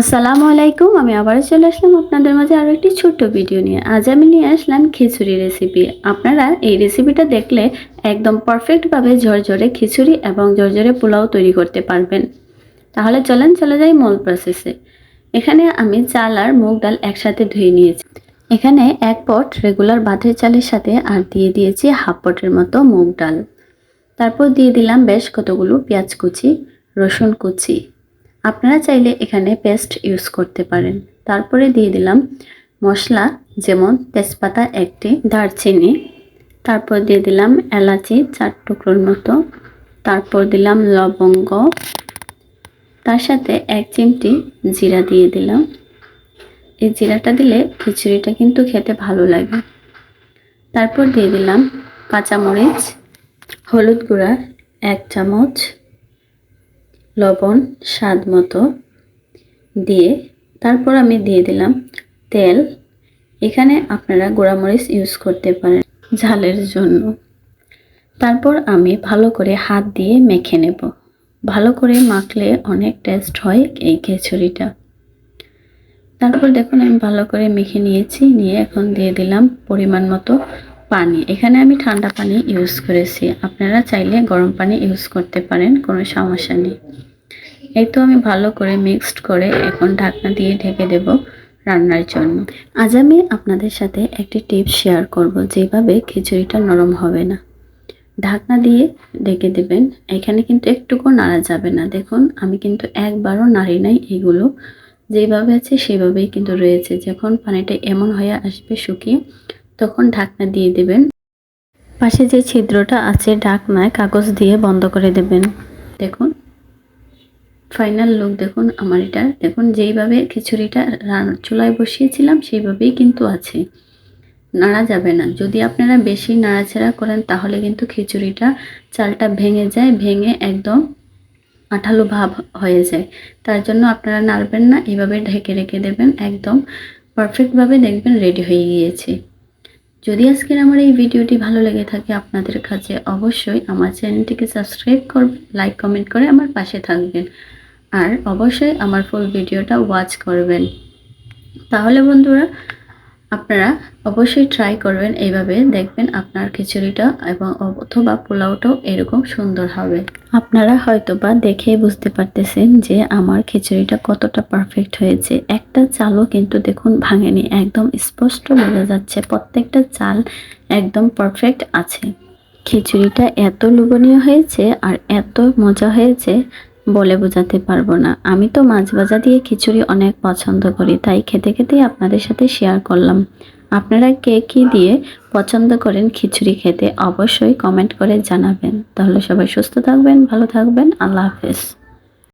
আসসালামু আলাইকুম, আমি আবারও চলে আসলাম আপনাদের মাঝে আরও একটি ছোট্ট ভিডিও নিয়ে। আজ আমি নিয়ে আসলাম খিচুড়ি রেসিপি আপনারা এই রেসিপিটা দেখলে একদম পারফেক্টভাবে ঝরঝরে খিচুড়ি এবং ঝরঝরে পোলাও তৈরি করতে পারবেন। তাহলে চলেন, চলে যাই মূল প্রসেসে এখানে আমি চাল আর মুগ ডাল একসাথে ধুয়ে নিয়েছি। এখানে এক পট রেগুলার ভাতের চালের সাথে আর দিয়ে দিয়েছি হাফ পটের মতো মুগ ডাল। তারপর দিয়ে দিলাম বেশ কতগুলো পেঁয়াজ কুচি, রসুন কুচি। আপনারা চাইলে এখানে পেস্ট ইউজ করতে পারেন। তারপরে দিয়ে দিলাম মশলা, যেমন তেজপাতা একটি দারচিনি। তারপর দিয়ে দিলাম এলাচি চার টুকরোর মতো। তারপর দিলাম লবঙ্গ। তার সাথে এক চিমটি জিরা দিয়ে দিলাম। এই জিরাটা দিলে খিচুড়িটা কিন্তু খেতে ভালো লাগে। তারপর দিয়ে দিলাম কাঁচামরিচ, হলুদ গুঁড়া, এক চামচ। লবণ, স্বাদ মতো দিয়ে তারপর আমি দিয়ে দিলাম তেল। এখানে আপনারা গোড়ামরিচ ইউজ করতে পারেন ঝালের জন্য। তারপর আমি ভালো করে হাত দিয়ে মেখে নেব। ভালো করে মাখলে অনেক টেস্ট হয় এই খিচুড়িটা। তারপর দেখুন আমি ভালো করে মেখে নিয়েছি, নিয়ে এখন দিয়ে দিলাম পরিমাণ মতো পানি। এখানে আমি ঠান্ডা পানি ইউজ করেছি। আপনারা চাইলে গরম পানি ইউজ করতে পারেন, কোনো সমস্যা নেই। এই তো আমি ভালো করে মিক্সড করে এখন ঢাকনা দিয়ে ঢেকে দেব রান্নার জন্য। আজ আমি আপনাদের সাথে একটি টিপস শেয়ার করব যেভাবে খিচুড়িটা নরম হবে না। ঢাকনা দিয়ে ঢেকে দেবেন, এখানে কিন্তু একটুকু নাড়া যাবে না। দেখুন, আমি কিন্তু একবারও নাড়ি নাই এগুলো। যেভাবে আছে সেভাবেই কিন্তু রয়েছে। যখন পানিটা এমন হয়ে আসবে শুকিয়ে, তখন ঢাকনা দিয়ে দেবেন। পাশে যে ছিদ্রটা আছে ঢাকনায় কাগজ দিয়ে বন্ধ করে দেবেন। দেখুন ফাইনাল লুক দেখুন, আমার এটা। দেখুন, যেইভাবে খিচুড়িটা চুলায় বসিয়েছিলাম, সেইভাবেই কিন্তু আছে। নাড়া যাবে না। যদি আপনারা বেশি নাড়াচাড়া করেন, তাহলে কিন্তু খিচুড়িটা চালটা ভেঙে যায়, ভেঙে একদম আঠালো ভাব হয়ে যায়। তার জন্য আপনারা নাড়বেন না এভাবে ঢেকে রেখে দেবেন, একদম পারফেক্টভাবে দেখবেন রেডি হয়ে গিয়েছে। যদি আজকের আমার এই ভিডিওটি ভালো লেগে থাকে, আপনাদের কাছে অবশ্যই আমার চ্যানেলটিকে সাবস্ক্রাইব করবেন লাইক কমেন্ট করে আমার পাশে থাকবেন। আর অবশ্যই আমার ফুল ভিডিওটা ওয়াচ করবেন। তাহলে বন্ধুরা, আপনারা অবশ্যই ট্রাই করবেন, এইভাবে দেখবেন আপনার খিচুড়িটা এবং অথবা পোলাওটাও এরকম সুন্দর হবে। আপনারা হয়তো বা দেখে বুঝতে পারতেছেন যে আমার খিচুড়িটা কতটা পারফেক্ট হয়েছে। একটা চালও কিন্তু দেখুন ভাঙেনি, একদম স্পষ্ট বোঝা যাচ্ছে। প্রত্যেকটা চাল একদম পারফেক্ট আছে। খিচুড়িটা এত লোভনীয় হয়েছে আর এত মজা হয়েছে বলে বোঝাতে পারব না। আমি তো মাছ ভাজা দিয়ে খিচুড়ি অনেক পছন্দ করি, তাই খেতে খেতেই আপনাদের সাথে শেয়ার করলাম। আপনারা কে কি দিয়ে পছন্দ করেন খিচুড়ি খেতে অবশ্যই কমেন্ট করে জানাবেন। তাহলে সবাই সুস্থ থাকবেন, ভালো থাকবেন, আল্লাহ হাফেজ।